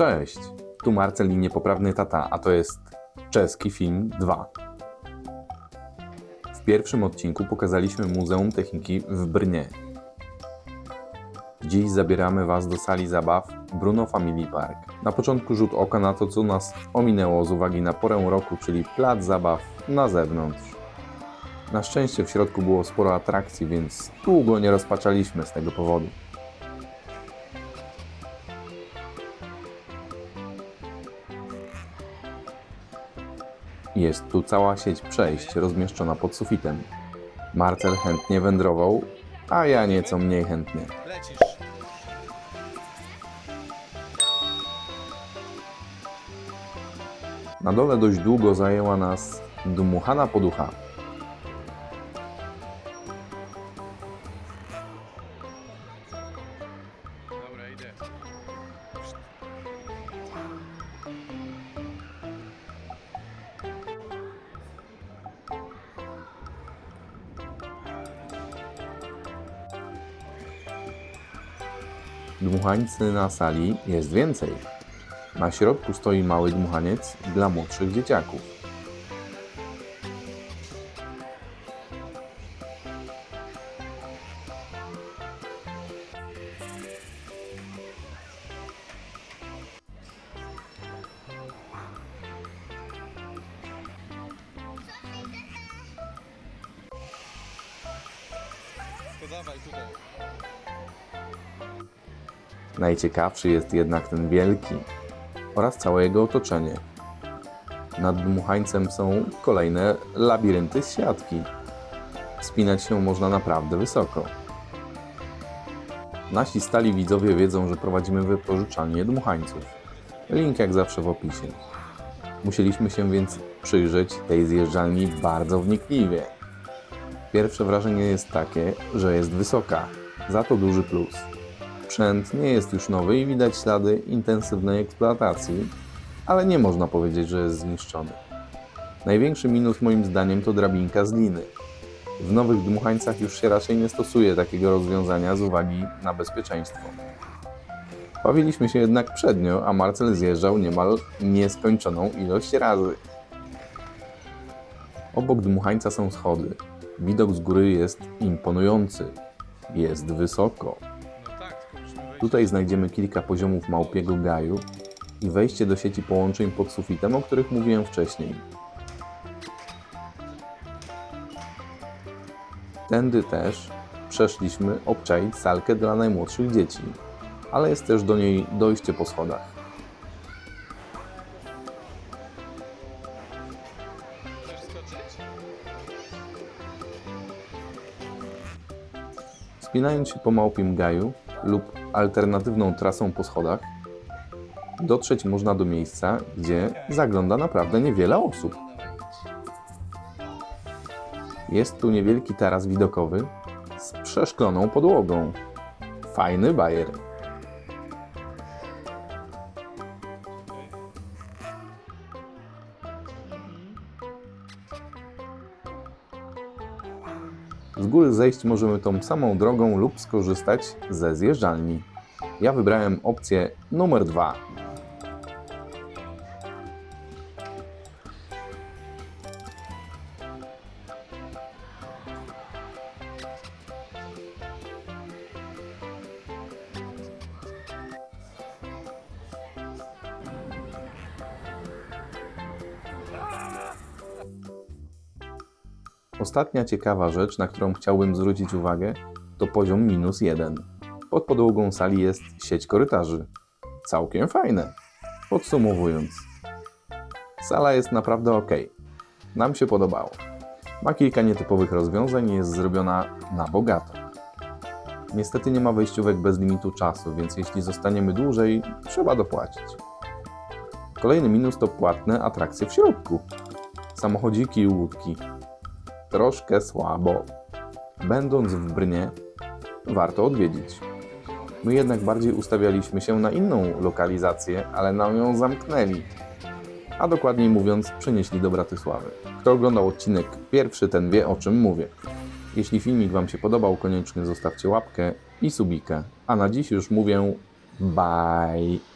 Cześć, tu Marcel i Niepoprawny Tata, a to jest czeski film 2. W pierwszym odcinku pokazaliśmy Muzeum Techniki w Brnie. Dziś zabieramy Was do sali zabaw Bruno Family Park. Na początku rzut oka na to, co nas ominęło z uwagi na porę roku, czyli plac zabaw na zewnątrz. Na szczęście w środku było sporo atrakcji, więc długo nie rozpaczaliśmy z tego powodu. Jest tu cała sieć przejść rozmieszczona pod sufitem. Marcel chętnie wędrował, a ja nieco mniej chętnie. Na dole dość długo zajęła nas dmuchana poducha. Dmuchańcy na sali jest więcej. Na środku stoi mały dmuchaniec dla młodszych dzieciaków. Najciekawszy jest jednak ten wielki oraz całe jego otoczenie. Nad dmuchańcem są kolejne labirynty z siatki. Wspinać się można naprawdę wysoko. Nasi stali widzowie wiedzą, że prowadzimy wypożyczalnię dmuchańców. Link jak zawsze w opisie. Musieliśmy się więc przyjrzeć tej zjeżdżalni bardzo wnikliwie. Pierwsze wrażenie jest takie, że jest wysoka, za to duży plus. Sprzęt nie jest już nowy i widać ślady intensywnej eksploatacji, ale nie można powiedzieć, że jest zniszczony. Największy minus moim zdaniem to drabinka z liny. W nowych dmuchańcach już się raczej nie stosuje takiego rozwiązania z uwagi na bezpieczeństwo. Bawiliśmy się jednak przednio, a Marcel zjeżdżał niemal nieskończoną ilość razy. Obok dmuchańca są schody. Widok z góry jest imponujący. Jest wysoko. Tutaj znajdziemy kilka poziomów małpiego gaju i wejście do sieci połączeń pod sufitem, o których mówiłem wcześniej. Tędy też przeszliśmy obczaić salkę dla najmłodszych dzieci, ale jest też do niej dojście po schodach. Wspinając się po małpim gaju lub alternatywną trasą po schodach, dotrzeć można do miejsca, gdzie zagląda naprawdę niewiele osób. Jest tu niewielki taras widokowy z przeszkloną podłogą. Fajny bajer. Z góry zejść możemy tą samą drogą lub skorzystać ze zjeżdżalni. Ja wybrałem opcję numer dwa. Ostatnia ciekawa rzecz, na którą chciałbym zwrócić uwagę, to poziom minus jeden. Pod podłogą sali jest sieć korytarzy. Całkiem fajne. Podsumowując, sala jest naprawdę ok. Nam się podobało. Ma kilka nietypowych rozwiązań i jest zrobiona na bogato. Niestety nie ma wejściówek bez limitu czasu, więc jeśli zostaniemy dłużej, trzeba dopłacić. Kolejny minus to płatne atrakcje w środku. Samochodziki i łódki troszkę słabo. Będąc w Brnie, warto odwiedzić. My jednak bardziej ustawialiśmy się na inną lokalizację, ale nam ją zamknęli. A dokładniej mówiąc, przenieśli do Bratysławy. Kto oglądał odcinek pierwszy, ten wie o czym mówię. Jeśli filmik Wam się podobał, koniecznie zostawcie łapkę i subika. A na dziś już mówię bye.